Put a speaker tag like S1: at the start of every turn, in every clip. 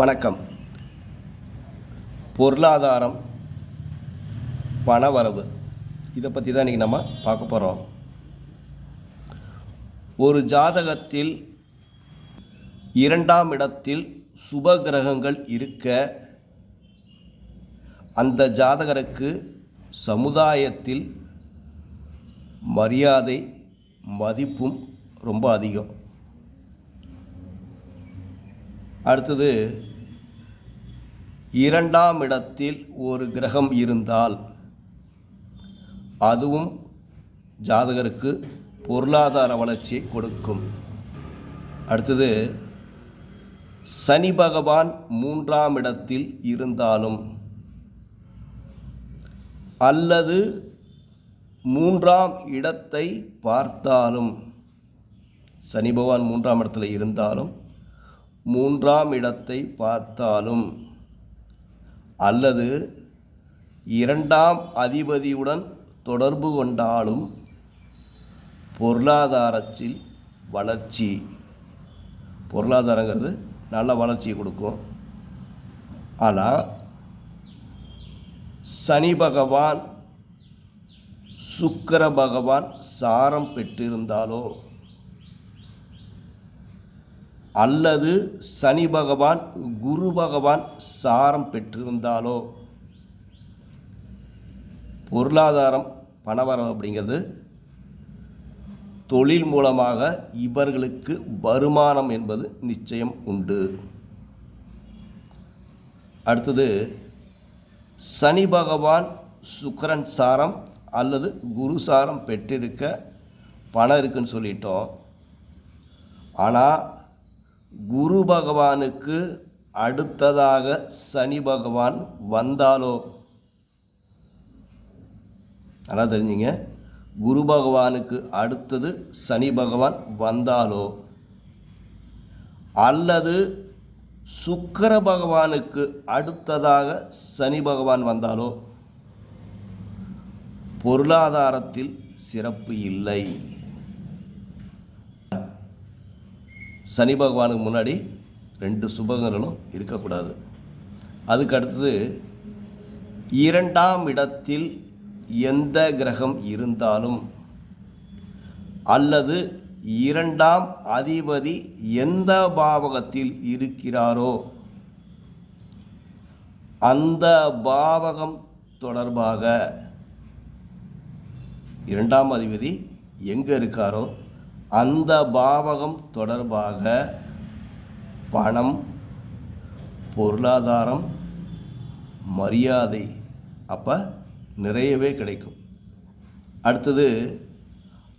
S1: வணக்கம். பொருளாதாரம் பணவரவு. இதை பற்றி தான் இன்றைக்கி நம்ம பார்க்க போகிறோம் ஒரு ஜாதகத்தில் இரண்டாம் இடத்தில் சுப கிரகங்கள் இருக்க அந்த ஜாதகருக்கு சமுதாயத்தில் மரியாதை மதிப்பும் ரொம்ப அதிகம். அடுத்தது இரண்டாம் இடத்தில் ஒரு கிரகம் இருந்தால் அதுவும் ஜாதகருக்கு பொருளாதார வளர்ச்சியை கொடுக்கும். அடுத்தது சனி பகவான் மூன்றாம் இடத்தில் இருந்தாலும் அல்லது மூன்றாம் இடத்தை பார்த்தாலும் சனி பகவான் மூன்றாம் இடத்தில் இருந்தாலும் மூன்றாம் இடத்தை பார்த்தாலும் அல்லது இரண்டாம் அதிபதியுடன் தொடர்பு கொண்டாலும் பொருளாதாரத்தில் வளர்ச்சி பொருளாதாரங்கிறது நல்ல வளர்ச்சியை கொடுக்கும். ஆனால் சனி பகவான் சுக்கர பகவான் சாரம் பெற்றிருந்தாலோ அல்லது சனி பகவான் குரு பகவான் சாரம் பெற்றிருந்தாலோ? பொருளாதாரம் பணவரம் அப்படிங்கிறது தொழில் மூலமாக இவர்களுக்கு வருமானம் என்பது நிச்சயம் உண்டு. அடுத்தது சனி பகவான் சுக்கரன் சாரம் அல்லது குரு சாரம் பெற்றிருக்க பணம் இருக்குன்னு சொல்லிட்டோம். ஆனால் குரு பகவானுக்கு அடுத்ததாக சனி பகவான் வந்தாலோ? நல்லா தெரிஞ்சுங்க. குரு பகவானுக்கு அடுத்தது சனி பகவான் வந்தாலோ? அல்லது சுக்கர பகவானுக்கு அடுத்ததாக சனி பகவான் வந்தாலோ? பொருளாதாரத்தில் சிறப்பு இல்லை. சனி பகவானுக்கு முன்னாடி ரெண்டு சுபகங்களும் இருக்கக்கூடாது. அதுக்கு அடுத்தது இரண்டாம் இடத்தில் எந்த கிரகம் இருந்தாலும் அல்லது இரண்டாம் அதிபதி எந்த பாவகத்தில் இருக்கிறாரோ அந்த பாவகம் தொடர்பாக இரண்டாம் அதிபதி எங்கே இருக்காரோ அந்த பாவகம் தொடர்பாக பணம் பொருளாதாரம் மரியாதை அப்போ நிறையவே கிடைக்கும். அடுத்தது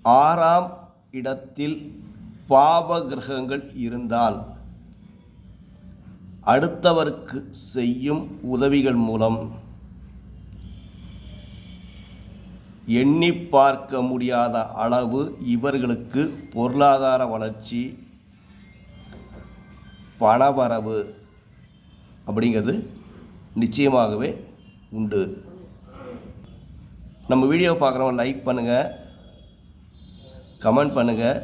S1: ஆறாம் இடத்தில் பாவ கிரகங்கள் இருந்தால் அடுத்தவருக்கு செய்யும் உதவிகள் மூலம் எண்ணி பார்க்க முடியாத அளவு இவர்களுக்கு பொருளாதார வளர்ச்சி பணவரவு அப்படிங்கிறது நிச்சயமாகவே உண்டு. நம்ம வீடியோ பார்க்குறவங்க லைக் பண்ணுங்கள் கமெண்ட் பண்ணுங்கள்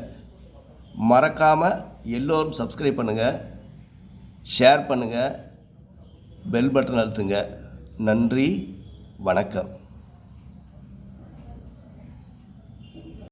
S1: மறக்காமல் எல்லோரும் சப்ஸ்கிரைப் பண்ணுங்கள் ஷேர் பண்ணுங்கள் பெல் பட்டன் அழுத்துங்க. நன்றி வணக்கம்.